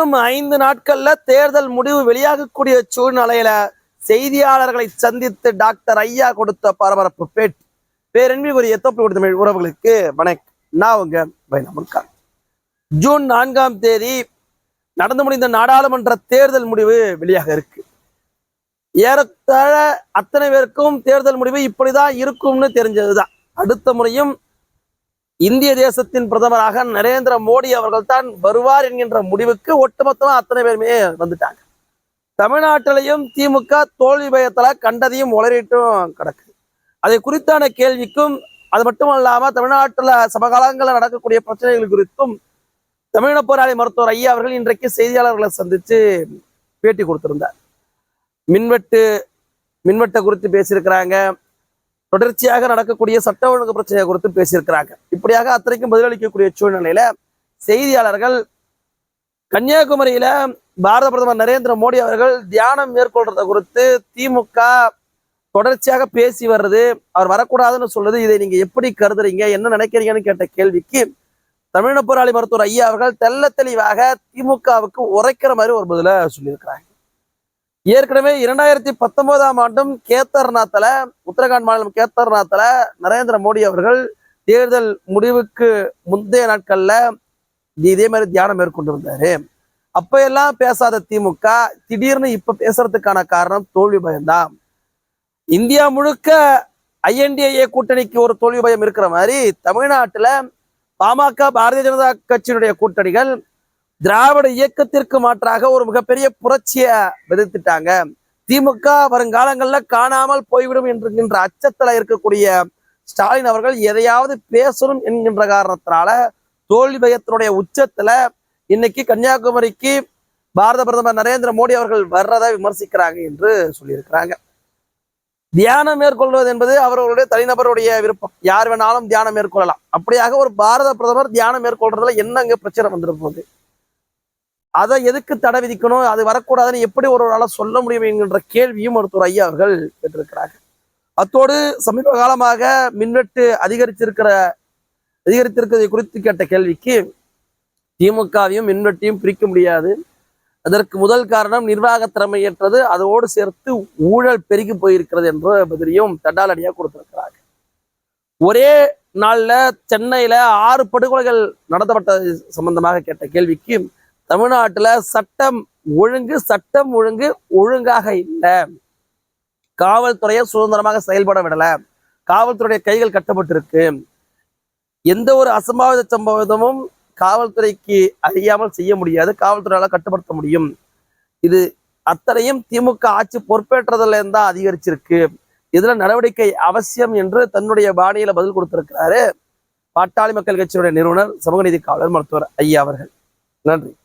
இன்னும் ஐந்து நாட்கள்ல தேர்தல் முடிவு வெளியாகக்கூடிய சூழ்நிலையில செய்தியாளர்களை சந்தித்து டாக்டர் ஐயா கொடுத்த பரபரப்பு பேட்டி பேரன்பிக்குரிய தொப்பு தமிழ் உறவுகளுக்கு வணக்கம். நான் உங்க பைனமுல்கா ஜூன் நான்காம் தேதி நடந்து முடிந்த நாடாளுமன்ற தேர்தல் முடிவு வெளியாக இருக்கு. ஏறத்தாழ அத்தனை பேருக்கும் தேர்தல் முடிவு இப்படிதான் இருக்கும்னு தெரிஞ்சதுதான். அடுத்த முறையும் இந்திய தேசத்தின் பிரதமராக நரேந்திர மோடி அவர்கள் தான் வருவார் என்கின்ற முடிவுக்கு ஒட்டுமொத்தமா அத்தனை பேருமே வந்துட்டாங்க. தமிழ்நாட்டிலையும் திமுக தோல்வி பயத்துல கண்டதையும் உளறிட்டும் கிடக்குது அதை குறித்தான கேள்விக்கும் அது மட்டும் இல்லாம தமிழ்நாட்டுல சமகாலங்களில் நடக்கக்கூடிய பிரச்சனைகள் குறித்தும் தமிழக போராளி மருத்துவர் ஐயா அவர்கள் இன்றைக்கு செய்தியாளர்களை சந்தித்து பேட்டி கொடுத்திருந்தார். மின்வெட்டு மின்வெட்டை குறித்து பேசியிருக்கிறாங்க. தொடர்ச்சியாக நடக்கக்கூடிய சட்ட ஒழுங்கு பிரச்சனையை குறித்து பேசியிருக்கிறாங்க. இப்படியாக அத்தனைக்கும் பதிலளிக்கக்கூடிய சூழ்நிலையில செய்தியாளர்கள் கன்னியாகுமரியில பாரத பிரதமர் நரேந்திர மோடி அவர்கள் தியானம் மேற்கொள்றத குறித்து திமுக தொடர்ச்சியாக பேசி வர்றது அவர் வரக்கூடாதுன்னு சொல்றது இதை நீங்க எப்படி கருதுறீங்க? என்ன நினைக்கிறீங்கன்னு கேட்ட கேள்விக்கு தமிழ போராளி மருத்துவர் ஐயா அவர்கள் தெல்ல தெளிவாக திமுகவுக்கு உரைக்கிற மாதிரி ஒரு பதில சொல்லியிருக்கிறாங்க. ஏற்கனவே இரண்டாயிரத்தி பத்தொன்பதாம் ஆண்டும் கேத்தர்நாத்ல உத்தரகாண்ட் மாநிலம் கேத்தர்நாத்ல நரேந்திர மோடி அவர்கள் தேர்தல் முடிவுக்கு முந்தைய நாட்கள்ல இதே மாதிரி தியானம் மேற்கொண்டிருந்தாரு. அப்ப எல்லாம் பேசாத திமுக திடீர்னு இப்ப பேசுறதுக்கான காரணம் தோல்வி பயம்தான். இந்தியா முழுக்க ஐஎன்டிஏ கூட்டணிக்கு ஒரு தோல்வி பயம் இருக்கிற மாதிரி தமிழ்நாட்டுல பாமக பாரதிய ஜனதா கட்சியினுடைய கூட்டணிகள் திராவிட இயக்கத்திற்கு மாற்றாக ஒரு மிகப்பெரிய புரட்சியை விதித்துட்டாங்க. திமுக வருங்காலங்கள்ல காணாமல் போய்விடும் என்கின்ற அச்சத்துல இருக்கக்கூடிய ஸ்டாலின் அவர்கள் எதையாவது பேசணும் என்கின்ற காரணத்தினால தோல்வி பயத்தினுடைய உச்சத்துல இன்னைக்கு கன்னியாகுமரிக்கு பாரத பிரதமர் நரேந்திர மோடி அவர்கள் வர்றதை விமர்சிக்கிறாங்க என்று சொல்லியிருக்கிறாங்க. தியானம் மேற்கொள்வது என்பது அவர்களுடைய தனிநபருடைய விருப்பம். யார் வேணாலும் தியானம் மேற்கொள்ளலாம். அப்படியாக ஒரு பாரத பிரதமர் தியானம் மேற்கொள்றதுல என்னங்க பிரச்சனை வந்துருப்போகுது அதை எதுக்கு தடை விதிக்கணும்? அது வரக்கூடாதுன்னு எப்படி ஒருவரால் சொல்ல முடியும் என்கின்ற கேள்வியும் ஒருத்தர் ஐயா அவர்கள் கேட்டிருக்கிறாங்க அத்தோடு சமீப காலமாக மின்வெட்டு அதிகரிச்சிருக்கிற அதிகரித்திருக்கிறது குறித்து கேட்ட கேள்விக்கு திமுகவையும் மின்வெட்டையும் பிரிக்க முடியாது. அதற்கு முதல் காரணம் நிர்வாக திறமையற்றது. அதோடு சேர்த்து ஊழல் பெருகி போயிருக்கிறது என்ற பதிலையும் தண்டாலடியாக கொடுத்திருக்கிறாங்க ஒரே நாளில் சென்னையில ஆறு படுகொலைகள் நடத்தப்பட்ட சம்பந்தமாக கேட்ட கேள்விக்கு தமிழ்நாட்டுல சட்டம் ஒழுங்கு சட்டம் ஒழுங்கு ஒழுங்காக இல்லை. காவல்துறையை சுதந்திரமாக செயல்பட விடலை. காவல்துறையுடைய கைகள் கட்டப்பட்டிருக்கு. எந்த ஒரு அசம்பாவித சம்பவமும் காவல்துறைக்கு அறியாமல் செய்ய முடியாது. காவல்துறையால கட்டுப்படுத்த முடியும். இது அத்தனையும் திமுக ஆட்சி பொறுப்பேற்றதுல இருந்தா அதிகரிச்சிருக்கு. இதுல நடவடிக்கை அவசியம் என்று தன்னுடைய பாணியில பதில் கொடுத்திருக்கிறாரு. பாட்டாளி மக்கள் கட்சியுடைய நிறுவனர் சமூக நீதி காவலர் மருத்துவர் ஐயா அவர்கள். நன்றி.